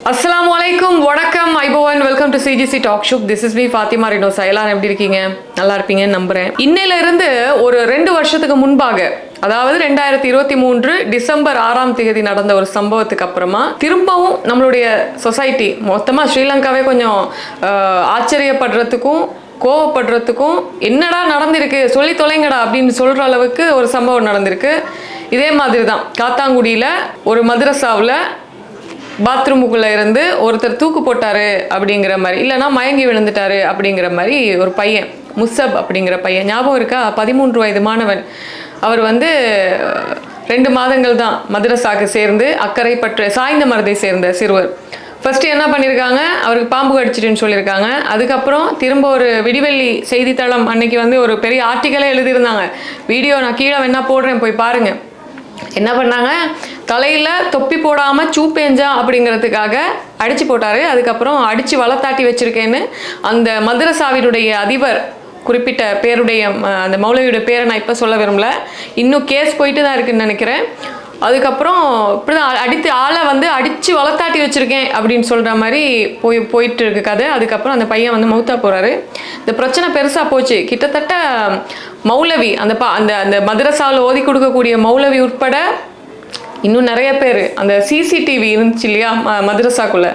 அஸ்லாம் வலைக்கும் வணக்கம் ஐபோவன் welcome to CGC talk shop this is me Fatima Rinosa எல்லாரும் எப்படி இருக்கீங்க? நல்லா இருப்பீங்கன்னு நம்புறேன். இன்னையிலிருந்து ஒரு ரெண்டு வருஷத்துக்கு முன்பாக அதாவது ரெண்டாயிரத்தி இருபத்தி மூன்று டிசம்பர் ஆறாம் தேதி நடந்த ஒரு சம்பவத்துக்கு அப்புறமா திரும்பவும் நம்மளுடைய சொசைட்டி மொத்தமாக ஸ்ரீலங்காவே கொஞ்சம் ஆச்சரியப்படுறதுக்கும் கோவப்படுறதுக்கும் என்னடா நடந்திருக்கு சொல்லி தொலைங்கடா அப்படின்னு சொல்கிற அளவுக்கு ஒரு சம்பவம் நடந்திருக்கு. இதே மாதிரி தான் காத்தாங்குடியில் ஒரு மதுரசாவில் பாத்ரூமுக்குள்ளே இருந்து ஒருத்தர் தூக்கு போட்டார் அப்படிங்கிற மாதிரி இல்லைனா மயங்கி விழுந்துட்டாரு அப்படிங்கிற மாதிரி ஒரு பையன் முசப் அப்படிங்கிற பையன். ஞாபகம் இருக்கா? பதிமூன்று வயது மாணவன். அவர் வந்து ரெண்டு மாதங்கள் தான் மதரசாக்கு சேர்ந்து அக்கறை பற்ற சாய்ந்த மரத்தை சேர்ந்த சிறுவர். ஃபஸ்ட்டு என்ன பண்ணியிருக்காங்க அவருக்கு பாம்பு கடிச்சிட்டுன்னு சொல்லியிருக்காங்க அதுக்கப்புறம் திரும்ப ஒரு விடிவெள்ளி செய்தித்தளம் அன்னைக்கு வந்து ஒரு பெரிய ஆர்டிக்கலே எழுதியிருந்தாங்க. வீடியோ நான் கீழே வேணால் போடுறேன் போய் பாருங்கள் என்ன பண்ணாங்க? தலையில் தொப்பி போடாமல் சூப்பேஞ்சா அப்படிங்கிறதுக்காக அடித்து போட்டார். அதுக்கப்புறம் அடித்து வளர்த்தாட்டி வச்சுருக்கேன்னு அந்த மதுரசாவினுடைய அதிபர் குறிப்பிட்ட பேருடைய அந்த மௌலவியோட பேரை நான் இப்போ சொல்ல விரும்பல. இன்னும் கேஸ் போயிட்டு தான் இருக்குன்னு நினைக்கிறேன். அதுக்கப்புறம் இப்படி தான் அடித்து ஆளை வந்து அடித்து வளர்த்தாட்டி வச்சுருக்கேன் அப்படின்னு சொல்கிற மாதிரி போய் போயிட்டு இருக்கு கதை. அதுக்கப்புறம் அந்த பையன் வந்து மௌத்தா போகிறாரு இந்த பிரச்சனை பெருசாக போச்சு. கிட்டத்தட்ட மௌலவி அந்த பா அந்த அந்த மதரசாவில் ஓதி கொடுக்கக்கூடிய மௌலவி உட்பட இன்னும் நிறைய பேர். அந்த சிசிடிவி இருந்துச்சு இல்லையா மதரசாக்குள்ளே.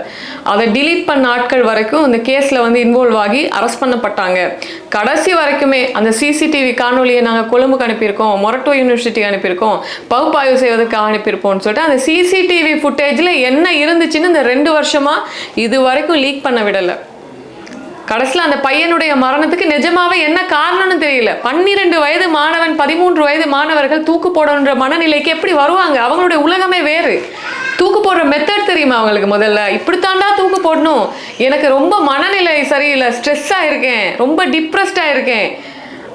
அதை டிலீட் பண்ண ஆட்கள் வரைக்கும் அந்த கேஸில் வந்து இன்வால்வ் ஆகி அரெஸ்ட் பண்ணப்பட்டாங்க. கடைசி வரைக்குமே அந்த சிசிடிவி காணொலியை நாங்கள் கொழும்புக்கு அனுப்பியிருக்கோம் மொரட்டோ யூனிவர்சிட்டி அனுப்பியிருக்கோம் பகுப்பாய்வு செய்வதற்காக அனுப்பியிருப்போம்னு சொல்லிட்டு அந்த சிசிடிவி ஃபுட்டேஜில் என்ன இருந்துச்சுன்னு இந்த ரெண்டு வருஷமாக இது வரைக்கும் லீக் பண்ண விடலை. கடைசியில் அந்த பையனுடைய மரணத்துக்கு நிஜமாவே என்ன காரணம்னு தெரியல. பன்னிரெண்டு வயது மாணவன் பதிமூன்று வயது மாணவர்கள் தூக்கு போடணுன்ற மனநிலைக்கு எப்படி வருவாங்க? அவங்களுடைய உலகமே வேறு. தூக்கு போடுற மெத்தட் தெரியுமா அவங்களுக்கு முதல்ல? இப்படித்தாண்டா தூக்கு போடணும். எனக்கு ரொம்ப மனநிலை சரியில்லை ஸ்ட்ரெஸ்ஸாக இருக்கேன் ரொம்ப டிப்ரெஸ்டாக இருக்கேன்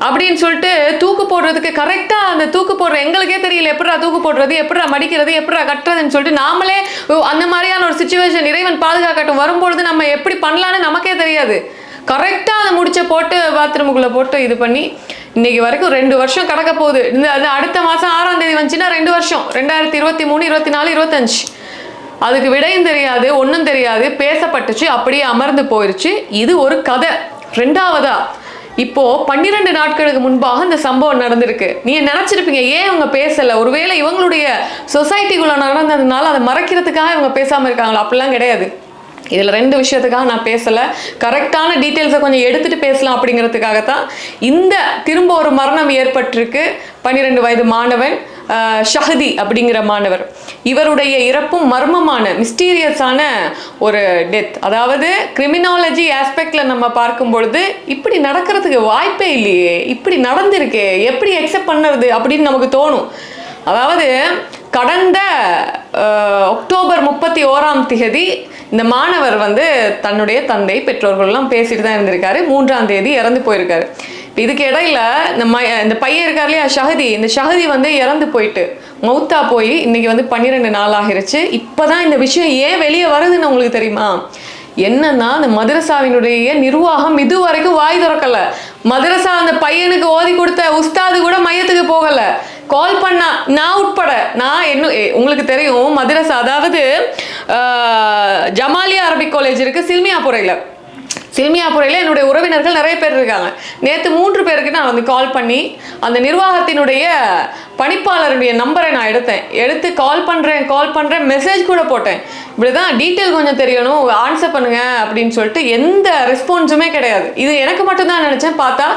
அப்படின்னு சொல்லிட்டு தூக்கு போடுறதுக்கு கரெக்டாக அந்த தூக்கு போடுற எங்களுக்கே தெரியல எப்படா தூக்கு போடுறது எப்படா மடிக்கிறது எப்படா கட்டுறதுன்னு சொல்லிட்டு நாமளே அந்த மாதிரியான ஒரு சுச்சுவேஷன் இறைவன் பாதுகாக்கட்டும். வரும்பொழுது நம்ம எப்படி பண்ணலான்னு நமக்கே தெரியாது. கரெக்டாக அதை முடிச்ச போட்டு பாத்ரூமுக்குள்ளே போட்டு இது பண்ணி இன்னைக்கு வரைக்கும் ரெண்டு வருஷம் கிடக்க போகுது. இந்த அது அடுத்த மாதம் ஆறாம் தேதி வந்துச்சுன்னா ரெண்டு வருஷம். ரெண்டாயிரத்தி இருபத்தி மூணு இருபத்தி நாலு இருபத்தஞ்சு. அதுக்கு விடையும் தெரியாது ஒன்றும் தெரியாது. பேசப்பட்டுச்சு அப்படியே அமர்ந்து போயிருச்சு. இது ஒரு கதை. ரெண்டாவதா? இப்போ பன்னிரெண்டு நாட்களுக்கு முன்பாக இந்த சம்பவம் நடந்திருக்கு. நீங்க நினைச்சிருப்பீங்க ஏன் இவங்க பேசல? ஒருவேளை இவங்களுடைய சொசைட்டிக்குள்ள நடந்ததுனால அதை மறைக்கிறதுக்காக இவங்க பேசாம இருக்காங்களா? அப்படிலாம் கிடையாது. இதில் ரெண்டு விஷயத்துக்காக நான் பேசலை. கரெக்டான டீட்டெயில்ஸை கொஞ்சம் எடுத்துகிட்டு பேசலாம் அப்படிங்கிறதுக்காக தான் இந்த திரும்ப ஒரு மரணம் ஏற்பட்டிருக்கு. பன்னிரெண்டு வயது மாணவன் ஷஹதி அப்படிங்கிற மாணவர். இவருடைய இறப்பும் மர்மமான மிஸ்டீரியஸான ஒரு டெத் அதாவது கிரிமினாலஜி ஆஸ்பெக்டில் நம்ம பார்க்கும் பொழுது இப்படி நடக்கிறதுக்கு வாய்ப்பே இல்லையே. இப்படி நடந்திருக்கு. எப்படி அக்செப்ட் பண்ணுறது அப்படின்னு நமக்கு தோணும். அதாவது கடந்த அக்டோபர் முப்பத்தி ஓராம் திகதி இந்த மாணவர் வந்து தன்னுடைய தந்தை பெற்றோர்கள்லாம் பேசிட்டு தான் இருந்திருக்காரு. மூன்றாம் தேதி இறந்து போயிருக்காரு. இதுக்கு இடையில இந்த ம இந்த பையன் இருக்கார் இல்லையா ஷஹதி? இந்த ஷஹதி வந்து இறந்து போயிட்டு மௌத்தா போய் இன்னைக்கு வந்து பன்னிரெண்டு நாள் ஆகிருச்சு. இப்போதான் இந்த விஷயம் ஏன் வெளியே வருதுன்னு உங்களுக்கு தெரியுமா? என்னன்னா அந்த மதரசாவினுடைய நிர்வாகம் இது வரைக்கும் வாய் திறக்கல. மதரசா அந்த பையனுக்கு ஓதி கொடுத்த உஸ்தாது கூட மையத்துக்கு போகலை. கால் பண்ணா நான் உட்பட நான் என்ன ஏ, உங்களுக்கு தெரியும் மதுரஸ் அதாவது ஜமாலியா அரபிக் காலேஜ் இருக்கு சில்மியாபுரையில் சிறுமியாபுரையில் என்னுடைய உறவினர்கள் நிறைய பேர் இருக்காங்க. நேற்று மூன்று பேருக்கு நான் வந்து கால் பண்ணி அந்த நிர்வாகத்தினுடைய பணிப்பாளருடைய நம்பரை நான் எடுத்தேன். எடுத்து கால் பண்ணுறேன் கால் பண்ணுறேன் மெசேஜ் கூட போட்டேன். இப்படி தான் டீட்டெயில் கொஞ்சம் தெரியணும் ஆன்சர் பண்ணுங்கள் அப்படின்னு சொல்லிட்டு எந்த ரெஸ்பான்ஸுமே கிடையாது. இது எனக்கு மட்டும்தான் நினச்சேன். பார்த்தா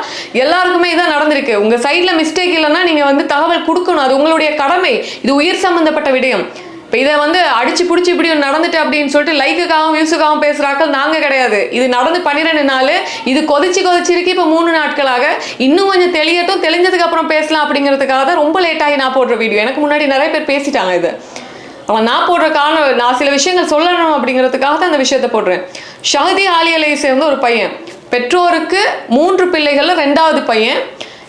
எல்லாருக்குமே இதான் நடந்திருக்கு. உங்கள் சைடில் மிஸ்டேக் இல்லைன்னா நீங்கள் வந்து தகவல் கொடுக்கணும். அது உங்களுடைய கடமை. இது உயிர் சம்மந்தப்பட்ட விடயம். இப்போ இதை வந்து அடிச்சு பிடிச்சி இப்படி நடந்துட்டு அப்படின்னு சொல்லிட்டு லைக்குக்காகவும் வியூஸுக்காகவும் பேசுகிறாக்கள் நாங்கள் கிடையாது. இது நடந்து பன்னிரெண்டு நாள் இது கொதிச்சு கொதிச்சிருக்கு இப்போ மூணு நாட்களாக. இன்னும் கொஞ்சம் தெளியட்டும் தெளிஞ்சதுக்கு அப்புறம் பேசலாம் அப்படிங்கிறதுக்காக தான் ரொம்ப லேட்டாகி நான் போடுற வீடியோ எனக்கு முன்னாடி நிறைய பேர் பேசிட்டாங்க இது. அவன் நான் போடுற காரணம் நான் சில விஷயங்கள் சொல்லணும் அப்படிங்கிறதுக்காக தான் அந்த விஷயத்த போடுறேன். ஷஹதி ஆலியலை சேர்ந்த ஒரு பையன். பெற்றோருக்கு மூன்று பிள்ளைகளில் ரெண்டாவது பையன்.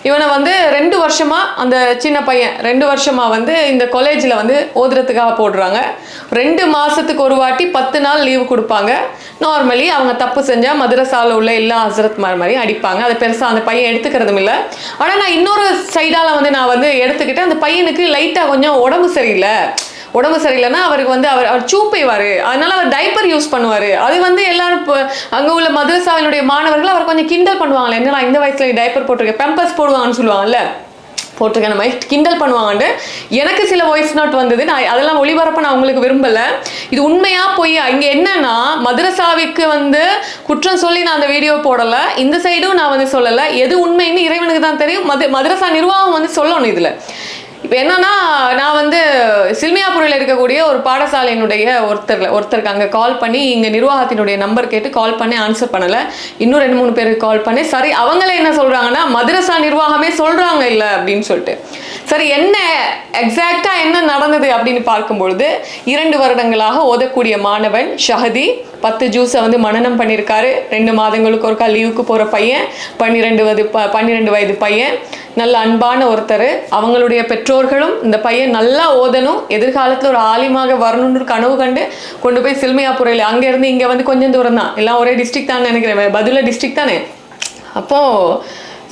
இவனை வந்து ரெண்டு வருஷமா அந்த சின்ன பையன் ரெண்டு வருஷமா வந்து இந்த காலேஜில் வந்து ஓதுறதுக்காக போடுறாங்க. ரெண்டு மாசத்துக்கு ஒரு வாட்டி பத்து நாள் லீவு கொடுப்பாங்க. நார்மலி அவங்க தப்பு செஞ்சால் மதுரசாவில் உள்ள எல்லா ஹசரத் மாதிரி அடிப்பாங்க. அதை பெருசாக அந்த பையன் எடுத்துக்கிறதும் இல்லை. ஆனால் நான் இன்னொரு சைடால வந்து நான் வந்து எடுத்துக்கிட்டு அந்த பையனுக்கு லைட்டாக கொஞ்சம் உடம்பு சரியில்லை. உடம்பு சரியில்லைன்னா அவருக்கு வந்து அவர் அவர் சூப்பைவார். அதனால அவர் டைப்பர் யூஸ் பண்ணுவார். அது வந்து எல்லாரும் இப்போ அங்கே உள்ள மதரசாவினுடைய மாணவர்கள் அவர் கொஞ்சம் கிண்டல் பண்ணுவாங்களே. என்னடா இந்த வயசுல டைப்பர் போட்டிருக்கேன் பெம்பர்ஸ் போடுவாங்கன்னு சொல்லுவாங்கல்ல? போட்டிருக்கேன் நம்ம கிண்டல் பண்ணுவாங்கன்னு எனக்கு சில வாய்ஸ் நோட் வந்தது. நான் அதெல்லாம் ஒளிபரப்ப நான் உங்களுக்கு விரும்பலை. இது உண்மையாக போய் இங்கே என்னன்னா மதுரசாவிக்கு வந்து குற்றம் சொல்லி நான் அந்த வீடியோ போடலை. இந்த சைடும் நான் வந்து சொல்லலை. எது உண்மைன்னு இறைவனுக்கு தான் தெரியும். மது மதுரசா நிர்வாகம் வந்து சொல்லணும் இதில். இப்போ என்னன்னா நான் வந்து சில்மியாபுரியில் இருக்கக்கூடிய ஒரு பாடசாலையினுடைய ஒருத்தர் ஒருத்தருக்கு அங்கே கால் பண்ணி இங்கே நிர்வாகத்தினுடைய நம்பர் கேட்டு கால் பண்ணி ஆன்சர் பண்ணலை. இன்னும் ரெண்டு மூணு பேருக்கு கால் பண்ணி சரி அவங்களே என்ன சொல்கிறாங்கன்னா மதரசா நிர்வாகமே சொல்கிறாங்க இல்லை அப்படின்னு சொல்லிட்டு. சரி என்ன எக்ஸாக்டாக என்ன நடந்தது அப்படின்னு பார்க்கும்பொழுது இரண்டு வருடங்களாக ஓதக்கூடிய மாணவன் ஷஹதி பத்து ஜூஸை வந்து மனனம் பண்ணியிருக்காரு. ரெண்டு மாதங்களுக்கு ஒருக்கா லீவுக்கு போகிற பையன் பன்னிரெண்டு வயது ப பன்னிரெண்டு வயது பையன். நல்ல அன்பான ஒருத்தர். அவங்களுடைய பெற்றோர்களும் இந்த பையன் நல்லா ஓதணும். எதிர்காலத்தில் ஒரு ஆலிமாக வரணும்னு கனவு கண்டு கொண்டு போய் சில்மியாபுரையில் அங்கேருந்து இங்கே வந்து கொஞ்சம் தூரம் தான். எல்லாம் ஒரே டிஸ்ட்ரிக்ட் தான் நினைக்கிறேன். பதில டிஸ்ட்ரிக்ட் தானே? அப்போது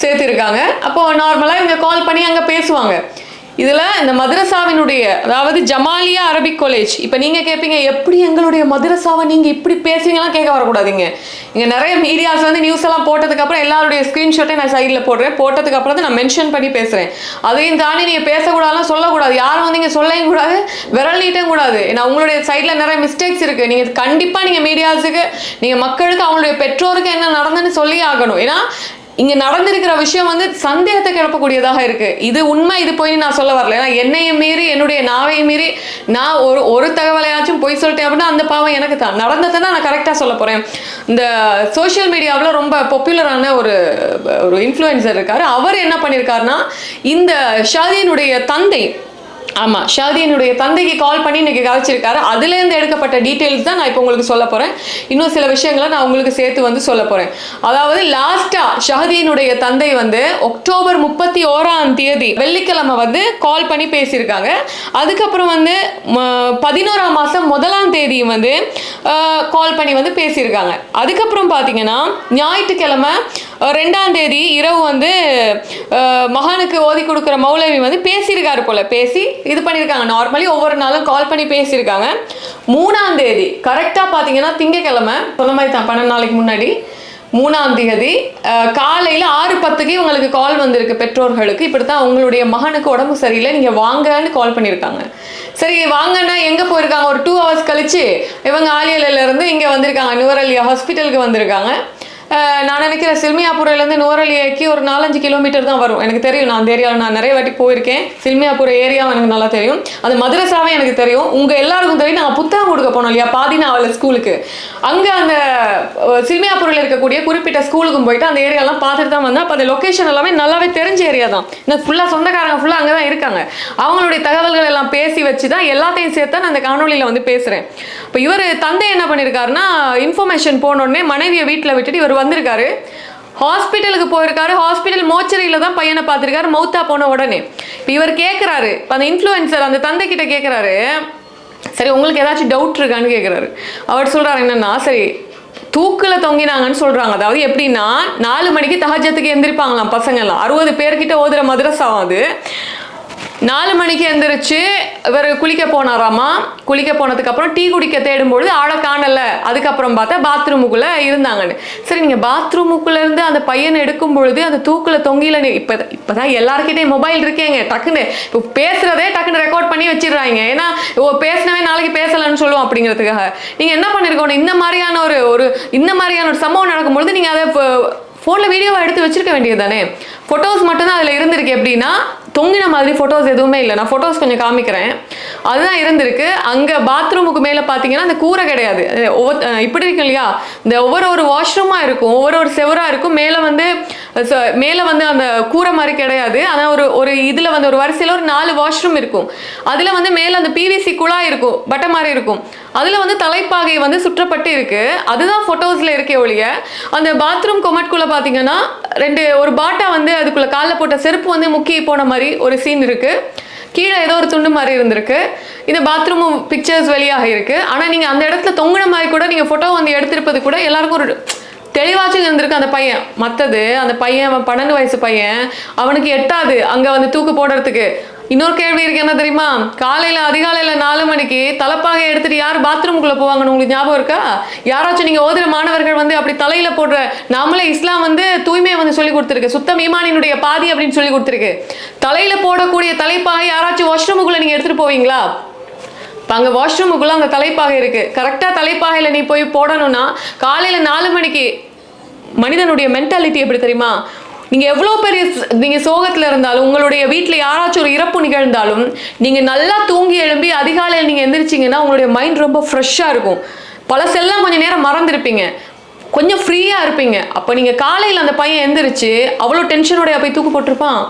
சேர்த்துருக்காங்க. அப்போது நார்மலாக இவங்க கால் பண்ணி அங்கே பேசுவாங்க. இதில் இந்த மதரசாவினுடைய அதாவது ஜமாலியா அரபிக் காலேஜ் இப்போ நீங்கள் கேட்பீங்க எப்படி எங்களுடைய மதரசாவை நீங்கள் இப்படி பேசுவீங்களாம் கேட்க வரக்கூடாதுங்க. இங்கே நிறைய மீடியாஸ் வந்து நியூஸ் எல்லாம் போட்டதுக்கப்புறம் எல்லாருடைய ஸ்க்ரீன்ஷாட்டை நான் சைடில் போடுறேன். போட்டதுக்கப்புறம் தான் நான் மென்ஷன் பண்ணி பேசுகிறேன் அதையும் தாண்டி நீங்கள் பேசக்கூடாதுலாம் சொல்லக்கூடாது. யாரும் வந்து இங்கே சொல்லவும் கூடாது விரல் நீட்டும் கூடாது. ஏன்னா உங்களுடைய சைடில் நிறைய மிஸ்டேக்ஸ் இருக்குது நீங்கள் கண்டிப்பாக நீங்கள் மீடியாஸுக்கு நீங்கள் மக்களுக்கு அவங்களுடைய பெற்றோருக்கு என்ன நடந்துன்னு சொல்லி ஆகணும். ஏன்னா இங்க நடந்திருக்கிற விஷயம் வந்து சந்தேகத்தை கிளப்பக்கூடியதாக இருக்கு. இது உண்மை இது போய் நான் சொல்ல வரல. ஏன்னா என்னையும் மீறி என்னுடைய நாவையும் மீறி நான் ஒரு ஒரு தகவலையாச்சும் பொய் சொல்லிட்டேன் அப்படின்னா அந்த பாவம் எனக்கு தான். நடந்ததை தான் நான் கரெக்டாக சொல்ல போறேன். இந்த சோஷியல் மீடியாவில் ரொம்ப பாப்புலரான ஒரு ஒரு இன்ஃப்ளூயன்சர் இருக்காரு. அவர் என்ன பண்ணியிருக்காருன்னா இந்த ஷாதியினுடைய தந்தை ஆமாம் ஷாதியினுடைய தந்தைக்கு கால் பண்ணி இன்னைக்கு கதைச்சிருக்காரு அதுலேருந்து எடுக்கப்பட்ட டீட்டெயில்ஸ் தான் நான் இப்போ உங்களுக்கு சொல்ல போகிறேன் இன்னும் சில விஷயங்களை நான் உங்களுக்கு சேர்த்து வந்து சொல்ல போகிறேன் அதாவது லாஸ்ட்டாக ஷஹதியினுடைய தந்தை வந்து அக்டோபர் முப்பத்தி ஓராம் தேதி வெள்ளிக்கிழமை வந்து கால் பண்ணி பேசியிருக்காங்க. அதுக்கப்புறம் வந்து ம- பதினோராம் மாதம் முதலாம் தேதி வந்து கால் பண்ணி வந்து பேசியிருக்காங்க. அதுக்கப்புறம் பார்த்தீங்கன்னா ஞாயிற்றுக்கிழமை ரெண்டாம் தேதி இரவு வந்து மகானுக்கு ஓதி கொடுக்குற மௌலவி வந்து பேசியிருக்காரு போல். பேசி இது பண்ணியிருக்காங்க நார்மலி ஒவ்வொரு நாளும் கால் பண்ணி பேசியிருக்காங்க. மூணாம் தேதி கரெக்டாக பார்த்தீங்கன்னா திங்கக்கிழமை சொன்ன மாதிரி தான் பன்னெண்டு நாளைக்கு முன்னாடி மூணாம் தேதி காலையில் ஆறு பத்துக்கு இவங்களுக்கு கால் வந்திருக்கு பெற்றோர்களுக்கு. இப்படித்தான் உங்களுடைய மகனுக்கு உடம்பு சரியில்லை நீங்கள் வாங்கன்னு கால் பண்ணியிருக்காங்க. சரி வாங்கன்னா எங்கே போயிருக்காங்க? ஒரு டூ ஹவர்ஸ் கழிச்சு இவங்க ஆலியலிருந்து இருந்து வந்திருக்காங்க. நுவரலியா ஹாஸ்பிட்டலுக்கு வந்திருக்காங்க. நான் நினைக்கிறேன் சில்மியாபுரையிலேருந்து நுவரலியாக்கு ஒரு நாலஞ்சு கிலோமீட்டர் தான் வரும். எனக்கு தெரியும். நான் அந்த ஏரியாவில் நான் நிறைய வாட்டி போயிருக்கேன். சில்மியாபுரம் ஏரியாவும் எனக்கு நல்லா தெரியும். அது மதுரசாவே எனக்கு தெரியும். உங்கள் எல்லாருக்கும் தெரியும். நாங்கள் புத்தகம் கொடுக்க போனோம் இல்லையா? பாதினாவில் ஸ்கூலுக்கு. அங்கே அந்த சில்மியாபுரில் இருக்கக்கூடிய குறிப்பிட்ட ஸ்கூலுக்கும் போயிட்டு அந்த ஏரியாலாம் பார்த்துட்டு தான் வந்தேன். அப்போ அந்த லொக்கேஷன் எல்லாமே நல்லாவே தெரிஞ்ச ஏரியா தான். இன்னும் ஃபுல்லாக சொந்தக்காரங்க ஃபுல்லாக அங்கே தான் இருக்காங்க. அவங்களுடைய தகவல்கள் எல்லாம் பேசி வச்சு தான் எல்லாத்தையும் சேர்த்து நான் அந்த காணொலியில் வந்து பேசுகிறேன் இப்போ இவர் தந்தை என்ன பண்ணியிருக்காருன்னா இன்ஃபர்மேஷன் போனோடனே மனைவியை வீட்டில் விட்டுட்டு இவர் வந்திருக்காரு. ஹாஸ்பிட்டலுக்கு போயிருக்காரு. ஹாஸ்பிட்டல் மோச்சரியில் தான் பையனை பார்த்துருக்காரு. மௌத்தா போன உடனே. இப்போ இவர் கேட்குறாரு அந்த இன்ஃப்ளூயன்சர் அந்த தந்தை கிட்ட கேட்குறாரு சரி உங்களுக்கு ஏதாச்சும் டவுட் இருக்கான்னு கேட்குறாரு அவர் சொல்கிறாரு என்னன்னா சரி தூக்கில் தொங்கினாங்கன்னு சொல்கிறாங்க அதாவது எப்படின்னா நாலு மணிக்கு தகஜத்துக்கு எந்திரிப்பாங்களாம் பசங்கள்லாம் அறுபது பேர்கிட்ட ஓதுற மதரசாவும் அது. நாலு மணிக்கு எந்திரிச்சு இவர் குளிக்க போனாராமா? குளிக்க போனதுக்கப்புறம் டீ குடிக்க தேடும்பொழுது ஆளை காணலை. அதுக்கப்புறம் பார்த்தா பாத்ரூமுக்குள்ளே இருந்தாங்கன்னு. சரி நீங்கள் பாத்ரூமுக்குள்ளேருந்து அந்த பையனை எடுக்கும் பொழுது அந்த தூக்கில் தொங்கில இப்போ இப்போ தான் எல்லார்கிட்டயும் மொபைல் இருக்கேங்க டக்குன்னு. இப்போ பேசுறதே டக்குன்னு ரெக்கார்ட் பண்ணி வச்சிடுறாங்க. ஏன்னா ஓ பேசினவே நாளைக்கு பேசலன்னு சொல்லுவோம் அப்படிங்கிறதுக்காக. நீங்கள் என்ன பண்ணிருக்கணும்? இந்த மாதிரியான ஒரு ஒரு இந்த மாதிரியான ஒரு சம்பவம் நடக்கும்பொழுது நீங்கள் அதை ஃபோனில் வீடியோவை எடுத்து வச்சிருக்க வேண்டியது தானே ஃபோட்டோஸ் மட்டும்தான் அதில் இருந்திருக்கு எப்படின்னா தொங்கின மாதிரி ஃபோட்டோஸ் எதுவுமே இல்லை. நான் ஃபோட்டோஸ் கொஞ்சம் காமிக்கிறேன். அதுதான் இருந்திருக்கு. அங்கே பாத்ரூமுக்கு மேலே பார்த்தீங்கன்னா அந்த கூரை கிடையாது. ஒவ்வொரு இப்படி இருக்கும் இல்லையா? இந்த ஒவ்வொரு ஒரு வாஷ்ரூமாக இருக்கும். ஒவ்வொரு ஒரு செவராக இருக்கும். மேலே வந்து ச- மேலே வந்து அந்த கூரை மாதிரி கிடையாது. ஆனால் ஒரு ஒரு இதில் வந்து ஒரு வரிசையில் ஒரு நாலு வாஷ்ரூம் இருக்கும். அதில் வந்து மேலே அந்த பிவிசி குழாய் இருக்கும். பட்டை மாதிரி இருக்கும். அதில் வந்து தலைப்பாகை வந்து சுற்றப்பட்டு இருக்குது அதுதான் ஃபோட்டோஸில் இருக்கே ஒழிய அந்த பாத்ரூம் கொமட்குள்ளே பார்த்தீங்கன்னா ரெண்டு ஒரு பாட்டா வந்து அதுக்குள்ளே காலில் போட்ட செருப்பு வந்து முக்கி போன மாதிரி ஒரு சீன் இருக்கு. கீழே ஏதோ ஒரு துண்டு மாதிரி இருந்திருக்கு. இந்த பாத்ரூம் பிக்சர்ஸ் வெளியாக இருக்கு. ஆனால் நீங்கள் அந்த இடத்துல தொங்குன மாதிரி கூட நீங்கள் ஃபோட்டோ வந்து எடுத்திருப்பது கூட எல்லாருக்கும் ஒரு தெளிவாச்சும் இருந்திருக்கு அந்த பையன். மற்றது அந்த பையன் அவன் பன்னெண்டு வயசு பையன். அவனுக்கு எட்டாது. அங்கே வந்து தூக்கு போடுறதுக்கு. இன்னொரு கேள்வி இருக்கு என்ன தெரியுமா? காலையில அதிகாலையில நாலு மணிக்கு தலைப்பாகை எடுத்துட்டு யார் பாத்ரூம்குள்ள போவாங்கன்னு உங்களுக்கு ஞாபகம் இருக்கா? யாராச்சும் நீங்க ஓதுற மாணவர்கள் வந்து அப்படி தலையில போடுற நாமளே இஸ்லாம் வந்து தூய்மையை வந்து சொல்லி கொடுத்துருக்கு. சுத்தம் ஈமானினுடைய பாதி அப்படின்னு சொல்லி கொடுத்துருக்கு. தலையில போடக்கூடிய தலைப்பாக யாராச்சும் வாஷ்ரூமுக்குள்ள நீங்க எடுத்துட்டு போவீங்களா? இப்போ அங்கே வாஷ்ரூமுக்குள்ளே அந்த தலைப்பாகை இருக்குது கரெக்டாக தலைப்பாகையில் நீ போய் போடணும்னா காலையில் நாலு மணிக்கு மனிதனுடைய மென்டாலிட்டி எப்படி தெரியுமா? நீங்கள் எவ்வளோ பெரிய நீங்கள் சோகத்தில் இருந்தாலும் உங்களுடைய வீட்டில் யாராச்சும் ஒரு இறப்பு நிகழ்ந்தாலும் நீங்கள் நல்லா தூங்கி எழும்பி அதிகாலையில் நீங்கள் எந்திரிச்சிங்கன்னா உங்களுடைய மைண்ட் ரொம்ப ஃப்ரெஷ்ஷாக இருக்கும். பழசெல்லாம் கொஞ்சம் நேரம் மறந்துருப்பீங்க. கொஞ்சம் ஃப்ரீயாக இருப்பீங்க. அப்போ நீங்கள் காலையில் அந்த பையன் எந்திரிச்சு அவ்வளோ டென்ஷனோடைய போய் தூக்கு போட்டிருப்பான்.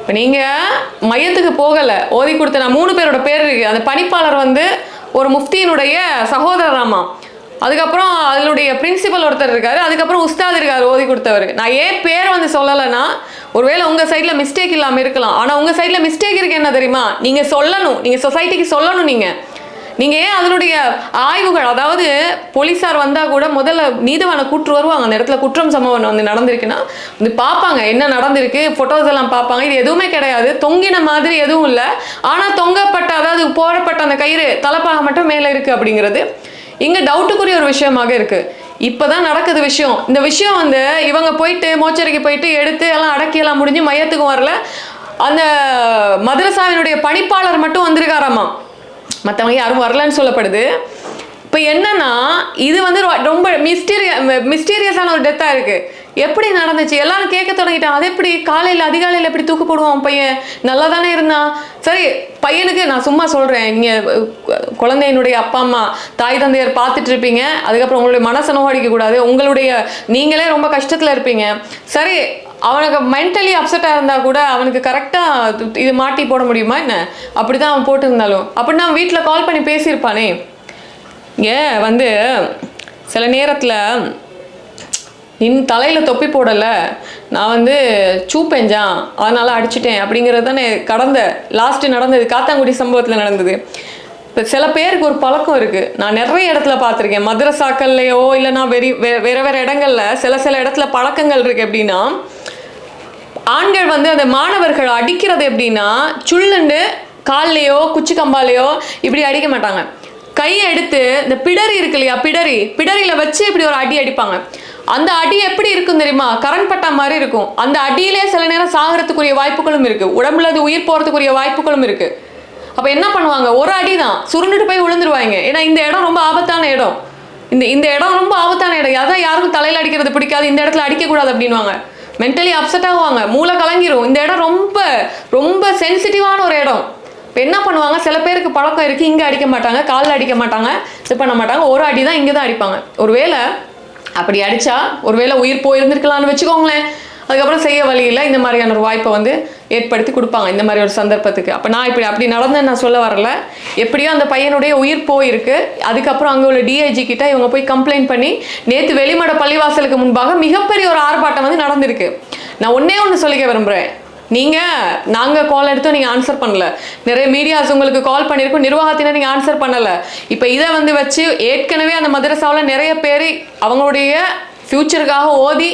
இப்போ நீங்கள் மையத்துக்கு போகலை. ஓதி கொடுத்த நான் மூணு பேரோட பேர் இருக்கு. அந்த பணிப்பாளர் வந்து ஒரு முஃப்தியினுடைய சகோதரராமா அதுக்கப்புறம் அதனுடைய பிரின்சிபல் ஒருத்தர் இருக்காரு. அதுக்கப்புறம் உஸ்தாத் இருக்காரு ஓதி கொடுத்தவர். நான் ஏன் பேர் வந்து சொல்லலைன்னா ஒருவேளை உங்கள் சைடில் மிஸ்டேக் இல்லாமல் இருக்கலாம். ஆனால் உங்கள் சைடில் மிஸ்டேக் இருக்கு என்ன தெரியுமா? நீங்கள் சொல்லணும். நீங்கள் சொசைட்டிக்கு சொல்லணும் நீங்கள் நீங்கள் ஏன் அதனுடைய ஆய்வுகள் அதாவது போலீஸார் வந்தால் கூட முதல்ல நீதவானை கூற்று வருவாங்க. அந்த இடத்துல குற்றம் சம்பவம் வந்து நடந்திருக்குன்னா வந்து பார்ப்பாங்க. என்ன நடந்திருக்கு? ஃபோட்டோஸ் எல்லாம் பார்ப்பாங்க. இது எதுவுமே கிடையாது. தொங்கின மாதிரி எதுவும் இல்லை. ஆனால் தொங்கப்பட்ட அதாவது போடப்பட்ட அந்த கயிறு தலைப்பாக மட்டும் மேலே இருக்குது அப்படிங்கிறது. இங்கே டவுட்டுக்குரிய ஒரு விஷயமாக இருக்குது இப்போ தான் நடக்குது விஷயம். இந்த விஷயம் வந்து இவங்க போயிட்டு மோச்சரிக்கு போயிட்டு எடுத்து எல்லாம் அடக்கி எல்லாம் முடிஞ்சு மையத்துக்கும் வரல. அந்த மதரசாவினுடைய பணிப்பாளர் மட்டும் வந்திருக்காராமா? மற்றவங்க யாரும் வரலன்னு சொல்லப்படுது. இப்போ என்னன்னா இது வந்து ரொ- ரொம்ப மிஸ்டீரிய மிஸ்டீரியஸான ஒரு டெத்தாக இருக்குது எப்படி நடந்துச்சு? எல்லாரும் கேட்க தொடங்கிட்டான் அது எப்படி காலையில் அதிகாலையில் எப்படி தூக்கு போடுவான் பையன்? நல்லா தானே இருந்தான். சரி பையனுக்கு நான் சும்மா சொல்கிறேன் நீங்கள் குழந்தையினுடைய அப்பா அம்மா தாய் தந்தையர் பார்த்துட்டு இருப்பீங்க. அதுக்கப்புறம் உங்களுடைய மனசை நோகடிக்க கூடாது. உங்களுடைய நீங்களே ரொம்ப கஷ்டத்தில் இருப்பீங்க. சரி அவனுக்கு மென்டலி அப்செட்டாக இருந்தால் கூட அவனுக்கு கரெக்டாக இது மாட்டி போட முடியுமா என்ன? அப்படி தான் அவன் போட்டிருந்தாலும். அப்படின்னா அவன் வீட்டில் கால் பண்ணி பேசியிருப்பானே. ஏ வந்து சில நேரத்தில் நின் தலையில் தொப்பி போடலை. நான் வந்து சூப்பேஞ்சான் அதனால் அடிச்சிட்டேன். அப்படிங்கிறது தானே கடந்த லாஸ்ட்டு நடந்தது. காத்தாங்குடி சம்பவத்தில் நடந்தது. இப்போ சில பேருக்கு ஒரு பழக்கம் இருக்குது நான் நிறைய இடத்துல பார்த்துருக்கேன். மதுரசாக்கள்லையோ இல்லைனா வெறி வே வேறு வேறு இடங்கள்ல சில சில இடத்துல பழக்கங்கள் இருக்குது எப்படின்னா ஆண்கள் வந்து அந்த மாணவர்கள் அடிக்கிறது எப்படின்னா சுள்ளுண்டு கால்லையோ குச்சி கம்பாலையோ இப்படி அடிக்க மாட்டாங்க. கையை எடுத்து இந்த பிடரி இருக்கு இல்லையா? பிடரி. பிடரியில் வச்சு இப்படி ஒரு அடி அடிப்பாங்க. அந்த அடி எப்படி இருக்கும் தெரியுமா? கரண்ட் பட்டா மாதிரி இருக்கும். அந்த அடியிலே சில நேரம் சாகிறதுக்குரிய வாய்ப்புகளும் இருக்கு. உடம்புல அது உயிர் போறதுக்குரிய வாய்ப்புகளும் இருக்கு. அப்ப என்ன பண்ணுவாங்க? ஒரு அடி தான் சுருண்டுட்டு போய் விழுந்துருவாங்க. ஏன்னா இந்த இடம் ரொம்ப ஆபத்தான இடம். இந்த இந்த இடம் ரொம்ப ஆபத்தான இடம். அதான் யாருக்கும் தலையில அடிக்கிறது பிடிக்காது. இந்த இடத்துல அடிக்கக்கூடாது அப்படின்வாங்க மென்டலி அப்செட் ஆகுவாங்க மூளை கலங்கிரும். இந்த இடம் ரொம்ப ரொம்ப சென்சிட்டிவான ஒரு இடம். இப்போ என்ன பண்ணுவாங்க? சில பேருக்கு பழக்கம் இருக்குது இங்கே அடிக்க மாட்டாங்க. காலில் அடிக்க மாட்டாங்க. இது பண்ண மாட்டாங்க. ஒரு அடி தான் இங்கே தான் அடிப்பாங்க. ஒருவேளை அப்படி அடித்தா ஒருவேளை உயிர் போயிருந்திருக்கலாம்னு வச்சுக்கோங்களேன். அதுக்கப்புறம் செய்ய வழியில் இந்த மாதிரியான ஒரு வாய்ப்பை வந்து ஏற்படுத்தி கொடுப்பாங்க இந்த மாதிரி ஒரு சந்தர்ப்பத்துக்கு. அப்போ நான் இப்படி அப்படி நடந்தேன் நான் சொல்ல வரல. எப்படியோ அந்த பையனுடைய உயிர் போயிருக்கு. அதுக்கப்புறம் அங்கே உள்ள டிஐஜி கிட்ட இவங்க போய் கம்ப்ளைண்ட் பண்ணி நேற்று வெளிமட பள்ளிவாசலுக்கு முன்பாக மிகப்பெரிய ஒரு ஆர்ப்பாட்டம் வந்து நடந்திருக்கு. நான் ஒன்றே ஒன்று சொல்லிக்க விரும்புகிறேன் நீங்கள் நாங்கள் கால் எடுத்தோம் நீங்கள் ஆன்சர் பண்ணல. நிறைய மீடியாஸ் உங்களுக்கு கால் பண்ணியிருக்கோம் நிர்வாகத்தினர் நீங்கள் ஆன்சர் பண்ணலை. இப்போ இதை வந்து வச்சு ஏற்கனவே அந்த மதரசாவில் நிறைய பேர் அவங்களுடைய ஃப்யூச்சருக்காக ஓதி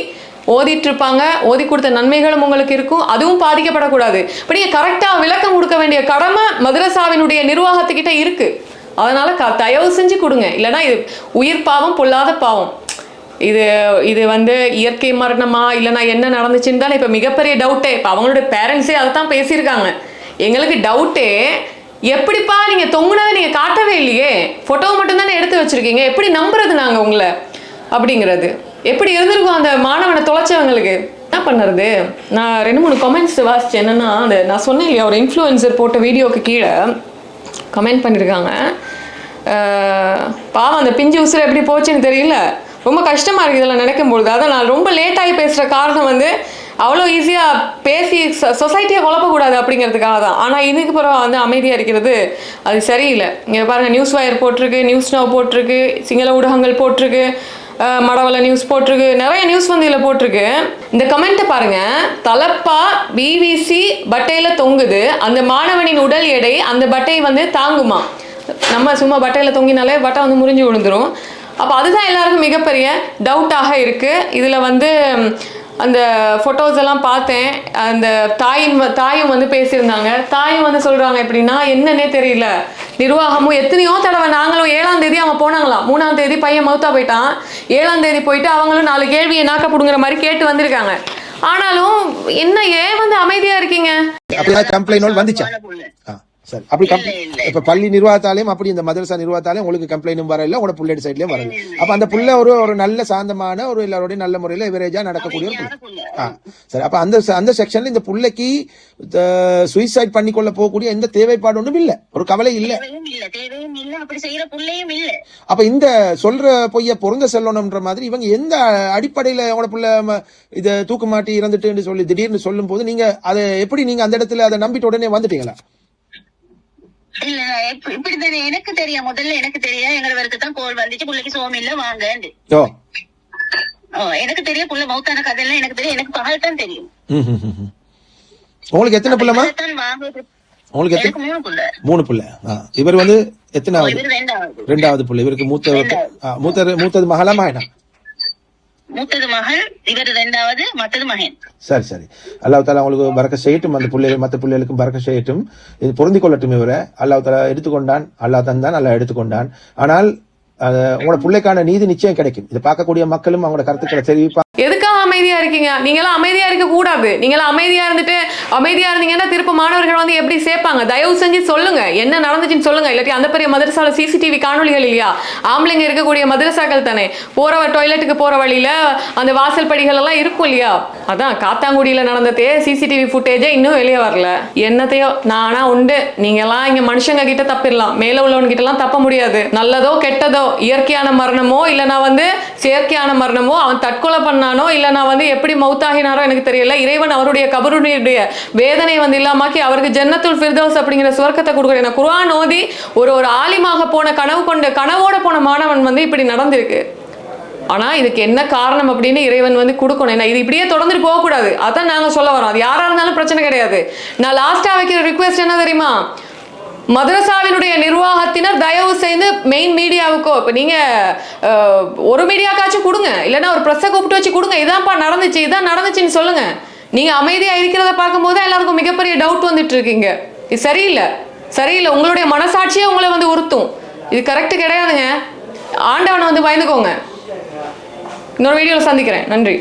ஓதிட்டு இருப்பாங்க ஓதி கொடுத்த நன்மைகளும் உங்களுக்கு இருக்கும். அதுவும் பாதிக்கப்படக்கூடாது. இப்போ நீங்கள் கரெக்டாக விளக்கம் கொடுக்க வேண்டிய கடமை மதரசாவினுடைய நிர்வாகத்துக்கிட்ட இருக்குது அதனால் க தயவு செஞ்சு கொடுங்க. இல்லைன்னா இது உயிர் பாவம் பொல்லாத பாவம். இது இது வந்து இயற்கை மரணமா இல்லைனா என்ன நடந்துச்சுன்னு தானே இப்போ மிகப்பெரிய டவுட்டே இப்போ அவங்களோட பேரண்ட்ஸே அதை தான் பேசியிருக்காங்க. எங்களுக்கு டவுட்டே எப்படிப்பா நீங்கள் தொங்குனதை நீங்கள் காட்டவே இல்லையே? ஃபோட்டோவை மட்டும்தானே எடுத்து வச்சிருக்கீங்க. எப்படி நம்புறது நாங்கள் உங்களை? அப்படிங்கிறது. எப்படி இருந்திருக்கும் அந்த மாணவனை தொலைச்சவங்களுக்கு? என்ன பண்ணுறது? நான் ரெண்டு மூணு கமெண்ட்ஸ் வாசிச்சேன். என்னன்னா அந்த நான் சொன்னேன் இல்லையா ஒரு இன்ஃப்ளூயன்சர் போட்ட வீடியோக்கு கீழே கமெண்ட் பண்ணியிருக்காங்க. பாவம் அந்த பிஞ்சு உசுரை எப்படி போச்சுன்னு தெரியல. ரொம்ப கஷ்டமாக இருக்குது இதெல்லாம் நினைக்கும் பொழுது அதான் நான் ரொம்ப லேட்டாகி பேசுகிற காரணம் வந்து அவ்வளோ ஈஸியாக பேசி சொசைட்டியை குழப்பக்கூடாது அப்படிங்கிறதுக்காக தான். ஆனால் இதுக்கு பிறகு வந்து அமைதியாக இருக்கிறது அது சரியில்லை. இங்கே பாருங்கள் நியூஸ் வயர் போட்டிருக்கு நியூஸ் நவ் போட்டிருக்கு சிங்கள ஊடகங்கள் போட்டிருக்கு அஹ் நியூஸ் போட்டிருக்கு நிறைய நியூஸ் வந்து இதில் போட்டிருக்கு. இந்த கமெண்ட்டை பாருங்க தலப்பா பிவிசி பட்டையில் தொங்குது அந்த மாணவனின் உடல் எடை அந்த பட்டை வந்து தாங்குமா? நம்ம சும்மா பட்டையில் தொங்கினாலே பட்டை வந்து முறிஞ்சு விழுந்துரும். அப்போ அதுதான் எல்லாருக்கும் மிகப்பெரிய டவுட்டாக இருக்குது இதில் வந்து அந்த ஃபோட்டோஸ் எல்லாம் பார்த்தேன். அந்த தாயும் தாயும் வந்து பேசியிருந்தாங்க. தாயும் வந்து சொல்றாங்க எப்படின்னா என்னன்னே தெரியல. நிர்வாகமும் எத்தனையோ தடவை நாங்களும் ஏழாம் தேதி அவன் போனாங்களாம். மூணாம் தேதி பையன் மவுத்தா போயிட்டான். ஏழாம் தேதி போயிட்டு அவங்களும் நாலு கேள்வியை நாக்க புடுங்குற மாதிரி கேட்டு வந்திருக்காங்க. ஆனாலும் என்ன ஏன் வந்து அமைதியா இருக்கீங்க? கம்ப்ளைண்ட் வந்துச்சா? சரி. அப்படி. இப்ப பள்ளி நிர்வாகத்தாலையும் அப்படி இந்த மதரசா நிர்வாகத்தாலையும் உங்களுக்கு கம்ப்ளைண்டும் வரல உங்களோட புள்ளேடு சைட்லயும் வரல. அப்ப அந்த புள்ள ஒரு ஒரு நல்ல சாந்தமான ஒரு எல்லாரோடையும் நல்ல முறையில எவரேஜா நடக்கக்கூடிய ஒரு. ஆ சரி. அப்ப அந்த அந்த செக்ஷன்ல இந்த புள்ளைக்கு சுயசைட் பண்ணிக்கொள்ள போகக்கூடிய எந்த தேவைப்பாடு ஒன்றும் இல்ல. ஒரு கவலை இல்ல. அப்ப இந்த சொல்ற பொய்ய பொருந்த செல்லணும்ன்ற மாதிரி இவங்க எந்த அடிப்படையில உங்களோட புள்ள இத தூக்கு மாட்டி இறந்துட்டுன்னு சொல்லி திடீர்னு சொல்லும் போது நீங்க அதை எப்படி நீங்க அந்த இடத்துல அதை நம்பிட்டு உடனே வந்துட்டீங்களா? இல்ல இப்ப- இப்படித்தானே எனக்கு தெரியும். முதல்ல எனக்கு தெரியும். எங்களுக்கு தான் கோல் வந்துச்சு. புள்ளைக்கு சோம் இல்ல ஓ, எனக்கு தெரியும். புள்ள மௌத்தான கதையெல்லாம் எனக்கு தெரியும். எனக்கு பகல் தான் தெரியும். உங்களுக்கு எத்தனை பிள்ளைமா வாங்க உங்களுக்கு எத்தனை? மூணு புள்ள. மூணு பிள்ளை. ஆ, இவர் வந்து எத்தனாவது? ரெண்டாவது. பிள்ளை. இவருக்கு மூத்த ஆ, மூத்தது மூத்தது மகளா மகனா மூத்தது மகள் இவர் ரெண்டாவது மத்தது மகன். சரி சரி. அல்லாஹ் தாலா உங்களுக்கு பறக்க செய்யட்டும். அந்த பிள்ளைகள் மற்ற பிள்ளைகளுக்கும் பறக்க செய்யட்டும். இது பொருந்திக் கொள்ளட்டும் இவரை. அல்லாஹ் தாலா எடுத்துக்கொண்டான். அல்லாஹ் தந்தான் அல்லாஹ் எடுத்துக்கொண்டான். ஆனால் அது உங்களோட பிள்ளைக்கான நீதி நிச்சயம் கிடைக்கும். இதை பார்க்கக்கூடிய மக்களும் அவங்களோட கருத்துக்களை தெரிவிப்பாங்க. அமைதியாக இருக்கீங்க. நீங்களாம் அமைதியா இருக்கக்கூடாது நீங்களாம் அமைதியா இருந்துட்டு அமைதியா இருந்தீங்கன்னா திரும்ப மாணவர்கள் வந்து எப்படி சேர்ப்பாங்க? தயவு செஞ்சு சொல்லுங்க. என்ன நடந்துச்சுன்னு சொல்லுங்க. இல்லாட்டி அந்த பெரிய மதரசாவில் சிசிடிவி காணொளிகள் இல்லையா? ஆம்பளைங்க இருக்கக்கூடிய மதரசாக்கள் தானே. போற டாய்லெட்டுக்கு போற வழியில அந்த வாசல் படிகள் எல்லாம் இருக்கும் இல்லையா? அதான் காத்தாங்குடியில நடந்ததே சிசிடிவி ஃபுட்டேஜே இன்னும் வெளியே வரல. என்னத்தையோ நானா உண்டு. நீங்க எல்லாம் இங்க மனுஷங்க கிட்ட தப்பிடலாம். மேல உள்ளவன்கிட்டலாம் தப்ப முடியாது. நல்லதோ கெட்டதோ இயற்கையான மரணமோ இல்லைனா வந்து செயற்கையான மரணமோ அவன் தற்கொலை பண்ணானோ இல்லைனா வந்து எப்படி மௌத்தாகினாரோ எனக்கு தெரியல. இறைவன் அவருடைய கபருடைய வேதனை வந்து இல்லாமாக்கி அவருக்கு ஜன்னத்துல் ஃபிர்தோஸ் அப்படிங்கிற சுவர்க்கத்தை கொடுக்குறேன் நான் குரான் ஓதி ஒரு ஒரு ஆலிமாக போன கனவு கொண்ட கனவோட போன மாணவன் வந்து இப்படி நடந்திருக்கு. ஆனா இதுக்கு என்ன காரணம் அப்படின்னு இறைவன் வந்து கொடுக்கணும். ஏன்னா இது இப்படியே தொடர்ந்துட்டு போகக்கூடாது. அதான் நாங்க சொல்ல வரோம். அது யாரா இருந்தாலும் பிரச்சனை கிடையாது. நான் லாஸ்டா வைக்கிற ரிக்வெஸ்ட் என்ன தெரியுமா? மதரசாவினுடைய நிர்வாகத்தினர் தயவு செய்து மெயின் மீடியாவுக்கோ இப்போ நீங்கள் ஒரு மீடியாக்காச்சும் கொடுங்க. இல்லைன்னா ஒரு ப்ரெஸ்ஸை கூப்பிட்டு வச்சு கொடுங்க. இதான்ப்பா நடந்துச்சு இதான் நடந்துச்சுன்னு சொல்லுங்க. நீங்கள் அமைதியாக இருக்கிறத பார்க்கும்போது எல்லாருக்கும் மிகப்பெரிய டவுட் வந்துட்டு இருக்கீங்க இது சரியில்லை. சரியில்லை. உங்களுடைய மனசாட்சியே உங்களை வந்து உறுத்தும். இது கரெக்ட் கிடையாதுங்க. ஆண்டவனை வந்து பயந்துக்கோங்க. இன்னொரு வீடியோவில் சந்திக்கிறேன். நன்றி.